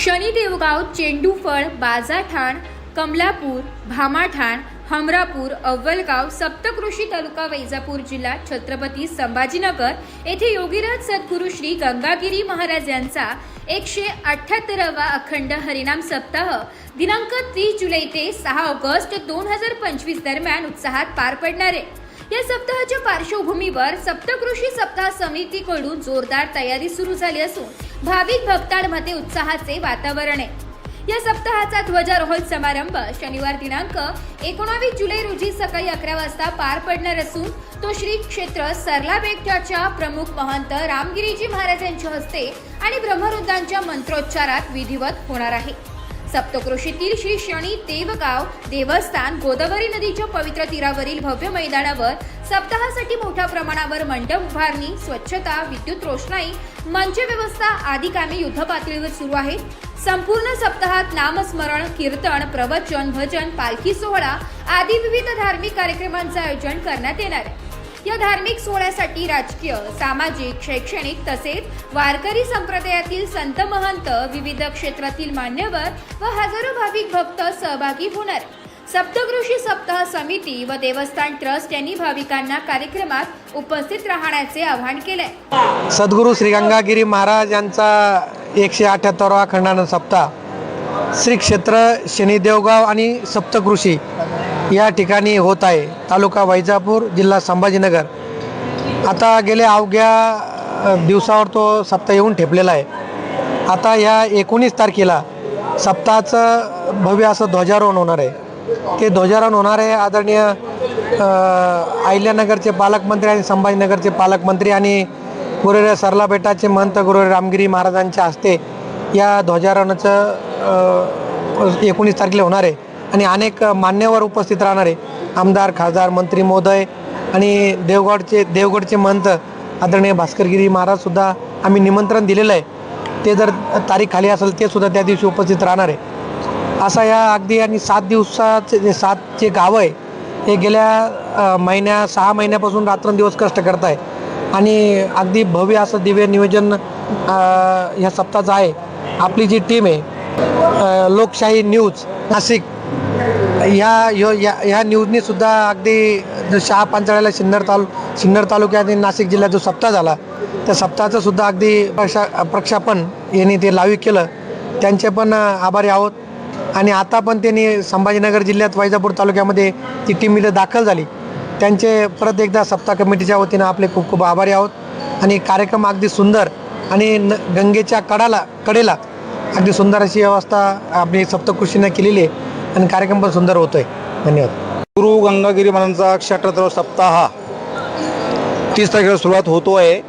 शनिदेवगाव चेंडूफळ बाजाठाण कमलापूर भामाठाण हमरापूर अव्वलगाव सप्तकृषी तालुका वैजापूर जिल्हा छत्रपती संभाजीनगर. येथे योगीराज सद्गुरू श्री गंगागिरी महाराज यांचा एकशे अठ्ठ्याहत्तरावा अखंड हरिनाम सप्ताह दिनांक तीस जुलै ते सहा ऑगस्ट दोन हजार पंचवीस दरम्यान उत्साहात पार पडणार. आहे या सप्ताहाच्या पार्श्वभूमीवर सप्तकृषी सप्ताह समितीकडून जोरदार तयारी सुरू झाली असून भाविक भक्तांमध्ये उत्साहाचे वातावरण आहे. या सप्ताहाचा ध्वजारोहण समारंभ शनिवार दिनांक एकोणावीस जुलै रोजी सकाळी अकरा वाजता पार पडणार असून तो श्री क्षेत्र सरला बेटाच्या प्रमुख महंत रामगिरीजी महाराजांच्या हस्ते आणि ब्रह्मरुद्रांच्या मंत्रोच्चारात विधिवत होणार आहे. सप्तकृषीतील श्री शनी देवगाव देवस्थान गोदावरी नदीच्या पवित्र तीरावरील भव्य मैदानावर सप्ताहासाठी मोठ्या प्रमाणावर मंडप उभारणी स्वच्छता विद्युत रोषणाई मंच व्यवस्था आदी कामे युद्ध पातळीवर सुरू आहेत. संपूर्ण सप्ताहात नामस्मरण कीर्तन प्रवचन भजन पालखी सोहळा आदी विविध धार्मिक कार्यक्रमांचं आयोजन करण्यात येणार आहे. या धार्मिक सोहळ्यासाठी राजकीय सामाजिक शैक्षणिक तसेच वारकरी संप्रदायातील संत महंत विविध क्षेत्रातील मान्यवर व हजारो भाविक भक्त सहभागी होणार. सप्तकृषी सप्ताह समिती व देवस्थान ट्रस्ट यांनी भाविकांना कार्यक्रमात उपस्थित राहण्याचे आवाहन केले सद्गुरू श्री गंगागिरी महाराज यांचा एकशे अठ्याहत्तरवा खंडानंद सप्ताह. श्री क्षेत्र शनिदेवगाव आणि सप्तकृषी या ठिकाणी होत आहे. तालुका वैजापूर जिल्हा संभाजीनगर. आता गेल्या अवघ्या दिवसावर तो सप्ताह येऊन ठेपलेला आहे. आता या एकोणीस तारखेला सप्ताहाचं भव्य असं ध्वजारोहण होणार आहे. ते ध्वजारोहण होणार आहे आदरणीय अहिल्यानगरचे पालकमंत्री आणि संभाजीनगरचे पालकमंत्री आणि गुरुरे सरला बेटाचे महंत गुरुरे रामगिरी महाराजांच्या हस्ते या ध्वजारोहणाचं एकोणीस तारखेला होणार आहे. आणि अनेक मान्यवर उपस्थित राहणार आहे आमदार खासदार मंत्री महोदय आणि देवगडचे देवगडचे महंत आदरणीय भास्करगिरी महाराजसुद्धा आम्ही निमंत्रण दिलेलं आहे. ते जर तारीख खाली असेल ते सुद्धा त्या दिवशी उपस्थित राहणार. आहे असा या अगदी आणि सात दिवसाचे जे सात जे गावं आहे हे गेल्या महिन्या सहा महिन्यापासून रात्रंदिवस कष्ट करत आहे आणि अगदी भव्य असं दिव्य नियोजन ह्या सप्ताहाचं आहे. आपली जी टीम आहे लोकशाही न्यूज नाशिक. ह्या यो या ह्या न्यूजनी सुद्धा अगदी शहा पांचाळ्याला सिन्नर तालु सिन्नर तालुक्यात आणि नाशिक जिल्ह्यात जो सप्ताह झाला त्या सप्ताहाचं सुद्धा अगदी प्रक्षा प्रक्षापन यांनी ते लावी केलं. त्यांचे पण आभारी आहोत. आणि आता पण त्यांनी संभाजीनगर जिल्ह्यात वैजापूर तालुक्यामध्ये ती टीम इथं दाखल झाली त्यांचे परत एकदा सप्ताह कमिटीच्या वतीनं आपले खूप खूप आभारी आहोत. आणि कार्यक्रम अगदी सुंदर आणि न गंगेच्या कडाला कडेला अगदी सुंदर अशी व्यवस्था आपली सप्तकृषीनं केलेली आहे. आणि कार्यक्रम पण सुंदर होतोय. धन्यवाद. गुरु गंगागिरी महाराजांचा एकशे सप्ताह तीस तारखेला सुरुवात होतो आहे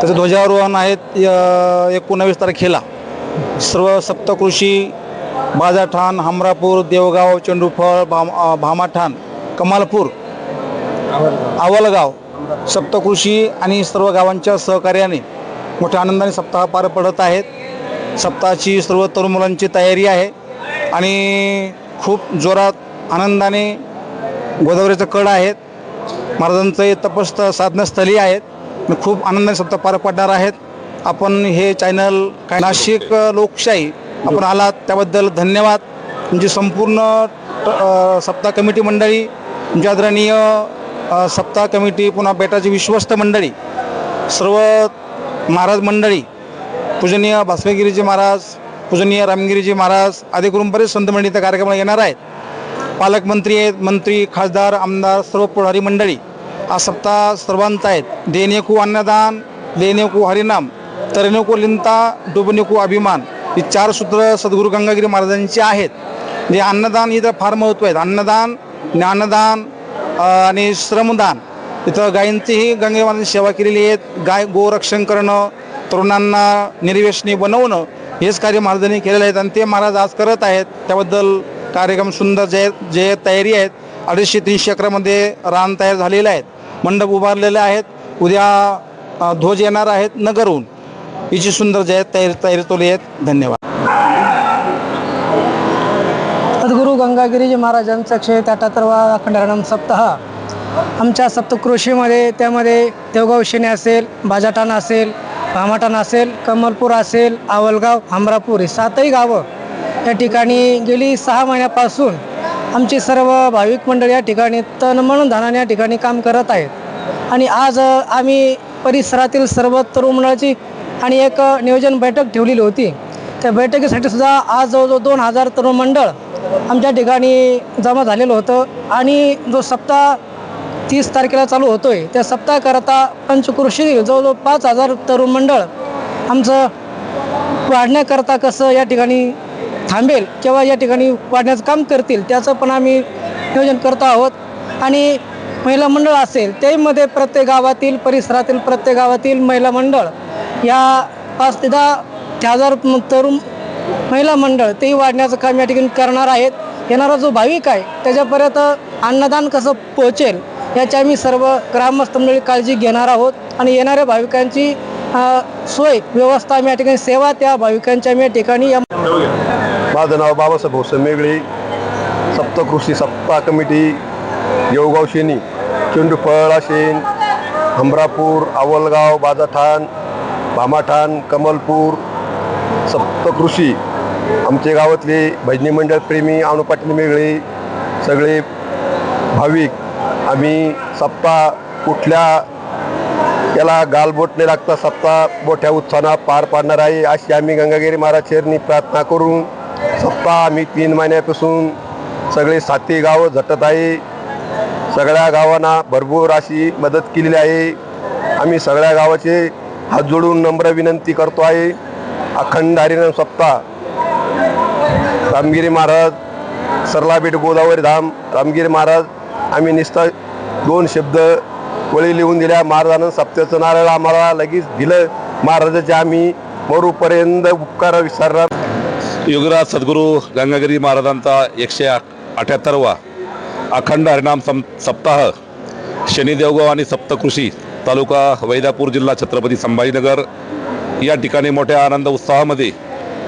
त्याचं ध्वजारोहण आहेत य- एकोणावीस तारखेला. सर्व सप्तकृषी बाजाठाण हमरापूर देवगाव चेंडूफळ भाम भामाठाण कमालपूर आवलगाव सप्तकृषी आणि सर्व गावांच्या सहकार्याने मोठ्या आनंदाने सप्ताह पार पडत आहेत. सप्ताहाची सर्व तरुण मुलांची तयारी आहे. आणि खूप जोरात आनंदाने गोदावरीचं कड आहेत. महाराजांचं हे तपस्थ साधनस्थली आहेत. मी खूप आनंदाने सप्ताह पार पडणार आहेत. आपण हे चॅनल काय नाशिक लोकशाही आपण आलात त्याबद्दल धन्यवाद. म्हणजे संपूर्ण सप्ताह कमिटी मंडळी म्हणजे आदरणीय सप्ताह कमिटी पुन्हा बेटाची विश्वस्त मंडळी सर्व महाराज मंडळी पूजनीय भास्करगिरीजी महाराज पूजनीय रामगिरीजी महाराज आदी करून बरेच संत मंडळी त्या कार्यक्रमाला येणार आहेत. पालकमंत्री आहेत मंत्री खासदार आमदार सर्व पुढारी मंडळी. हा सप्ताह सर्वांचा आहेत. देणेकू अन्नदान लेणेकू हरिनाम तरणेकू लिंता डुबनेकू अभिमान. ही चार सूत्र सद्गुरू गंगागिरी महाराजांची आहेत. जे अन्नदान इथं फार महत्त्व आहेत. अन्नदान ज्ञानदान आणि श्रमदान. इथं गायींचीही गंगे महाराजांची सेवा केलेली आहेत. गाय गोरक्षण करणं तरुणांना निर्वेशनी बनवणं हेच कार्य महाराजांनी केलेलं आहेत आणि ते महाराज आज करत आहेत. त्याबद्दल कार्यक्रम सुंदर जय जय तयारी आहेत. अडीचशे तीनशे अकरामध्ये रान तयार झालेले आहेत. मंडप उभारलेले आहेत. उद्या ध्वज येणार आहेत नगरहून. हिची सुंदर जय तयारी तयारी तोली आहेत. धन्यवाद. सद्गुरू गंगागिरीजी महाराजांचा एकशे अठ्याहत्तरवा अखंडानंद सप्ताह. आमच्या सप्तकृषीमध्ये त्यामध्ये देवगाव शेणे असेल बाजाटाणा असेल भामाटाण असेल कमलपूर असेल आवलगाव हमरापूर हे सातही गावं या ठिकाणी गेली सहा महिन्यापासून आमची सर्व भाविक मंडळ या ठिकाणी तन म्हणून धनाने या ठिकाणी काम करत आहेत. आणि आज आम्ही परिसरातील सर्व तरुण मंडळाची आणि एक नियोजन बैठक ठेवलेली होती. त्या बैठकीसाठी सुद्धा आज जवळजवळ दोन हजार तरुण मंडळ आमच्या ठिकाणी जमा झालेलं होतं. आणि जो सप्ताह तीस तारखेला चालू होतोय. त्या सप्ताहाकरता पंचकृषी जवळजवळ पाच हजार तरुण मंडळ आमचं वाढण्याकरता कसं या ठिकाणी थांबेल किंवा या ठिकाणी वाढण्याचं काम करतील त्याचं पण आम्ही नियोजन करतो आहोत. आणि महिला मंडळ असेल त्यामध्ये प्रत्येक गावातील परिसरातील प्रत्येक गावातील महिला मंडळ या पाच ते दहा हजार तरुण महिला मंडळ तेही वाढण्याचं काम या ठिकाणी करणार आहेत. येणारा जो भाविक आहे त्याच्यापर्यंत अन्नदान कसं पोहोचेल याची आम्ही सर्व ग्रामस्थ मंडळी काळजी घेणार आहोत आणि येणाऱ्या भाविकांची सोय व्यवस्था आम्ही या ठिकाणी सेवा त्या भाविकांच्या आम्ही या ठिकाणी माझं नाव बाबासाहेब भाऊसाहेब मेगळे. सप्तकृषी सप्ताह कमिटी येवगाव शेनी चेंडूफळ आशेन हमरापूर आवलगाव बाजाठाण भामाठाण कमलपूर सप्तकृषी आमचे गावातले भजनी मंडळ प्रेमी अनु मेगळे सगळे भाविक आम्ही सप्ताह कुठल्या याला गालबोट नाही लागता सप्ताह मोठ्या उत्साहानं पार पाडणार आहे. अशी आम्ही गंगागिरी महाराज शेरनी प्रार्थना करून सप्ताह आम्ही तीन महिन्यापासून सगळे साती गावं झटत आहे. सगळ्या गावांना भरपूर अशी मदत केलेली आहे. आम्ही सगळ्या गावाचे हात जोडून नम्र विनंती करतो आहे. अखंड हरिनाम सप्ताह रामगिरी महाराज सरलाबेट गोदावरी धाम रामगिरी महाराज आम्ही निस्ता दोन शब्द वळी लिहून दिल्या. महाराजानं सप्त्याचं नारळ आम्हाला लगेच दिलं. महाराजाचे आम्ही मरूपर्यंत उपकार विसरणार. युगराज सद्गुरू गंगागिरी महाराजांचा एकशे अठ्याहत्तरवा अखंड हरिणाम सम सप्ताह शनिदेवगाव आणि सप्तकृषी तालुका वैदापूर जिल्हा छत्रपती संभाजीनगर या ठिकाणी मोठ्या आनंद उत्साहामध्ये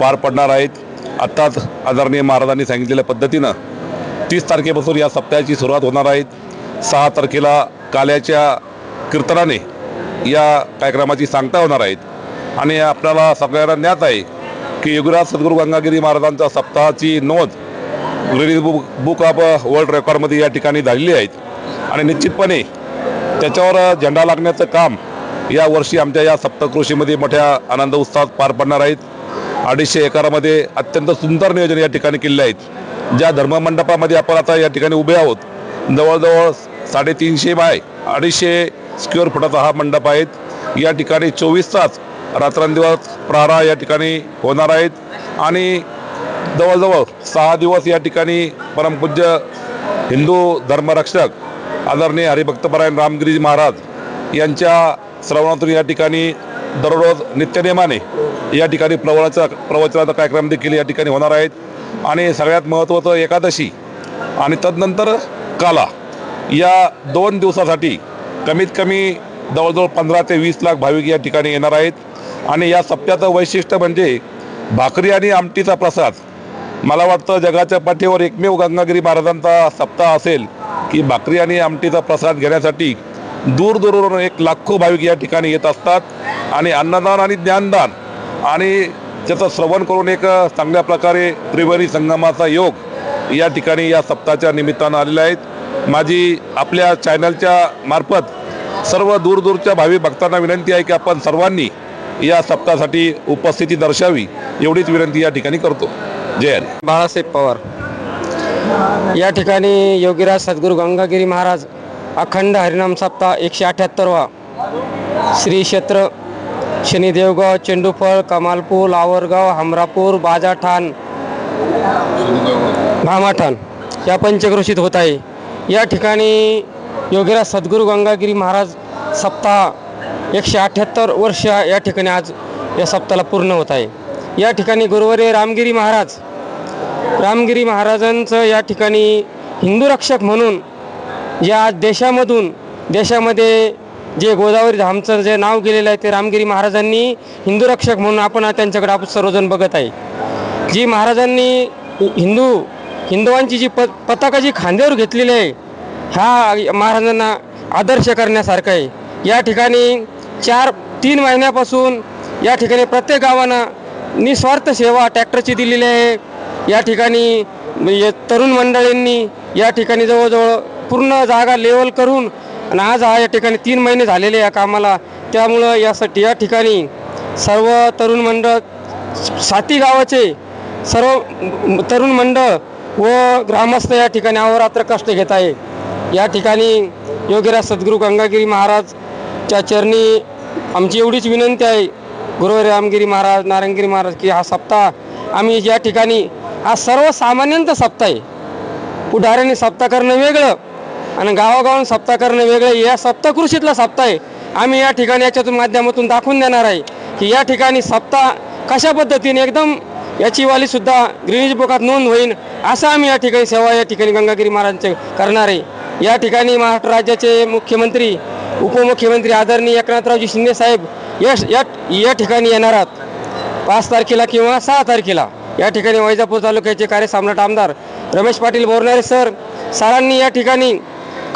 पार पडणार आहेत. आत्ताच आदरणीय महाराजांनी सांगितलेल्या पद्धतीनं तीस तारखेपासून या सप्ताहाची सुरुवात होणार आहेत सहा तारखेला काल्याच्या कीर्तनाने या कार्यक्रमाची सांगता होणार आहेत आणि आपल्याला सगळ्यांना ज्ञात आहे की युगराज सद्गुरू गंगागिरी महाराजांच्या सप्ताहाची नोंद Guinness book book of world रेकॉर्डमध्ये या ठिकाणी झालेली आहेत आणि निश्चितपणे त्याच्यावर झेंडा लागण्याचं काम या वर्षी आमच्या या सप्तकृषीमध्ये मोठ्या आनंद उत्साहात पार पडणार आहेत. अडीचशे एकरामध्ये अत्यंत सुंदर नियोजन या ठिकाणी केले आहेत ज्या धर्ममंडपामध्ये आपण आता या ठिकाणी उभे आहोत जवळजवळ साडेतीनशे बाय अडीचशे स्क्वेअर फुटाचा हा मंडप आहेत. या ठिकाणी चोवीस तास रात्रंदिवस प्रहारा या ठिकाणी होणार आहेत. आणि जवळजवळ सहा दिवस या ठिकाणी परमपूज्य हिंदू धर्मरक्षक आदरणीय हरिभक्तपरायण रामगिरीजी महाराज यांच्या श्रवणातून या ठिकाणी दररोज नित्यनेमाने या ठिकाणी प्रवणाचा प्रवचनाचा कार्यक्रम देखील या ठिकाणी होणार आहेत. आणि सगळ्यात महत्त्वाचं एकादशी आणि तदनंतर काला. या दोन दिवसासाठी कमीत कमी जवळजवळ पंधरा ते वीस लाख भाविक या ठिकाणी येणार आहेत. आणि या सप्त्याचं वैशिष्ट्य म्हणजे भाकरी आणि आमटीचा प्रसाद. मला वाटतं जगाच्या पाठीवर एकमेव गंगागिरी महाराजांचा सप्ताह असेल की भाकरी आणि आमटीचा प्रसाद घेण्यासाठी दूरदूरवरून एक लाखो भाविक या ठिकाणी येत असतात. आणि अन्नदान आणि ज्ञानदान आणि त्याचं श्रवण करून एक चांगल्या प्रकारे त्रिवेणी संगमाचा योग या ठिकाणी या सप्ताहाच्या निमित्तानं आलेले आहेत माझी आपल्या चॅनलच्या मार्फत सर्व दूरदूरच्या भावी भक्तांना विनंती आहे की आपण सर्वांनी या सप्ताहासाठी उपस्थिती दर्शावी एवढीच विनंती या ठिकाणी करतो. जय हरी. बाळासाहेब पवार. या ठिकाणी योगीराज सद्गुरू गंगागिरी महाराज अखंड हरिनाम सप्ताह एकशे अठ्ठ्याहत्तरवा श्री क्षेत्र शनिदेवगाव चेंडूफळ कमालपूर आवरगाव हमरापूर बाजाठाण भामाठाण या पंचक्रोशीत होत आहे. या ठिकाणी योगीराज सद्गुरू गंगागिरी महाराज सप्ताह एकशे अठ्ठ्याहत्तर वर्ष या ठिकाणी आज या सप्ताहाला पूर्ण होत आहे. या ठिकाणी गुरुवारी रामगिरी महाराज रामगिरी महाराजांचं या ठिकाणी हिंदू रक्षक म्हणून या देशामधून देशामध्ये जे गोदावरी धामचं जे नाव गेलेलं आहे ते रामगिरी महाराजांनी हिंदू रक्षक म्हणून आपण त्यांच्याकडे आपण सर्वजण बघत आहे. जी महाराजांनी हिंदू हिंदुवांची जी प पताका जी खांद्यावर घेतलेली आहे हा महाराजांना आदर्श करण्यासारखं आहे. या ठिकाणी चार तीन महिन्यापासून या ठिकाणी प्रत्येक गावानं निस्वार्थ सेवा ट्रॅक्टरची दिलेली आहे. या ठिकाणी म्हणजे तरुण मंडळींनी या ठिकाणी जवळजवळ पूर्ण जागा लेवल करून आणि आज हा या ठिकाणी तीन महिने झालेले या कामाला. त्यामुळं यासाठी या ठिकाणी सर्व तरुण मंडळ साती गावाचे सर्व तरुण मंडळ व ग्रामस्थ या ठिकाणी अहोरात्र कष्ट घेत आहे. या ठिकाणी योगीराज सद्गुरू गंगागिरी महाराजच्या चरणी आमची एवढीच विनंती आहे. गुरु रामगिरी महाराज नारायणगिरी महाराज की हा सप्ताह आम्ही या ठिकाणी हा सर्वसामान्यांचा सप्ताह आहे. पुढाऱ्याने सप्ताह करणं वेगळं. आणि गावागावून सप्ताह करणं वेगळं या सप्तकृषीतला सप्ताह आहे. आम्ही या ठिकाणी याच्यातून माध्यमातून दाखवून देणार आहे की या ठिकाणी सप्ताह कशा पद्धतीने एकदम याचीवालीसुद्धा ग्रीनिज बुकात नोंद होईल असं आम्ही या ठिकाणी सेवा या ठिकाणी गंगागिरी महाराजांचे करणार आहे. या ठिकाणी महाराष्ट्र राज्याचे मुख्यमंत्री उपमुख्यमंत्री आदरणीय एकनाथरावजी शिंदे साहेब या या या ठिकाणी येणार आहात. पाच तारखेला किंवा सहा तारखेला. या ठिकाणी वैजापूर तालुक्याचे कार्यसम्राट आमदार रमेश पाटील बोरणारे सर सरांनी या ठिकाणी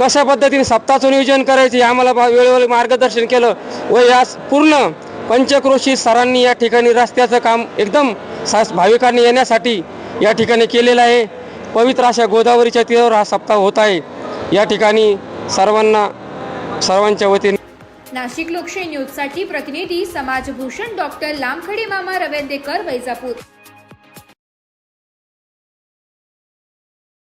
कशा पद्धतीने सप्ताहाचं नियोजन करायचे आम्हाला बा- वेळोवेळी मार्गदर्शन केलं व या पूर्ण पंचक्रोशी सरांनी या ठिकाणी रस्त्याचं काम एकदम सास भाविकांनी येण्यासाठी या ठिकाणी केलेलं आहे. पवित्र अशा गोदावरीच्या तीरावर हा सप्ताह होत आहे. या ठिकाणी सर्वांना सर्वांच्या वतीने नाशिक लोकशाही न्यूजसाठी प्रतिनिधी समाजभूषण डॉक्टर लामखडे मामा रवेंदेकर वैजापूर.